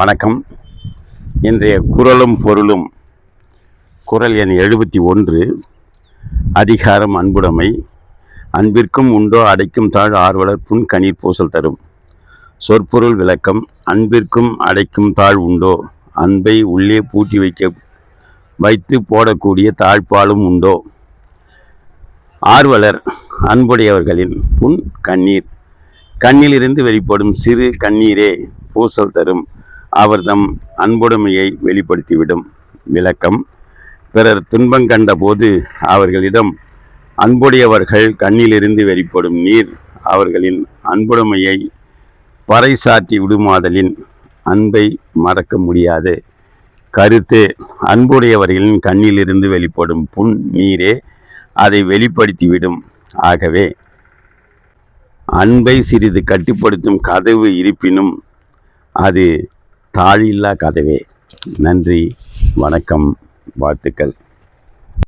வணக்கம். இன்றைய குரலும் பொருளும் குரல் எண் எழுபத்தி ஒன்று அதிகாரம் அன்புடைமை. அன்பிற்கும் உண்டோ அடைக்கும் தாழ் ஆர்வலர் புன் கணீர் பூசல் தரும். சொற்பொருள் விளக்கம் அன்பிற்கும் அடைக்கும் தாழ் உண்டோ? அன்பை உள்ளே பூட்டி வைக்க வைத்து போடக்கூடிய தாழ்பாலும் உண்டோ? ஆர்வலர் அன்புடையவர்களின் புன் கண்ணீர். கண்ணிலிருந்து வெளிப்படும் சிறு கண்ணீரே பூசல் தரும். அவர்தம் அன்புடைமையை வெளிப்படுத்திவிடும். விளக்கம். பிறர் துன்பம் கண்டபோது அவர்களிடம் அன்புடையவர்கள் கண்ணிலிருந்து வெளிப்படும் நீர் அவர்களின் அன்புடைமையை பறைசாற்றி விடுமாதலின் அன்பை மறக்க முடியாது. கருத்து அன்புடையவர்களின் கண்ணிலிருந்து வெளிப்படும் புண் நீரே அதை வெளிப்படுத்திவிடும். ஆகவே அன்பை சிறிது கட்டுப்படுத்தும் கதவு இருப்பினும் அது தாழில்லா கதவே. நன்றி வணக்கம் வாழ்த்துக்கள்.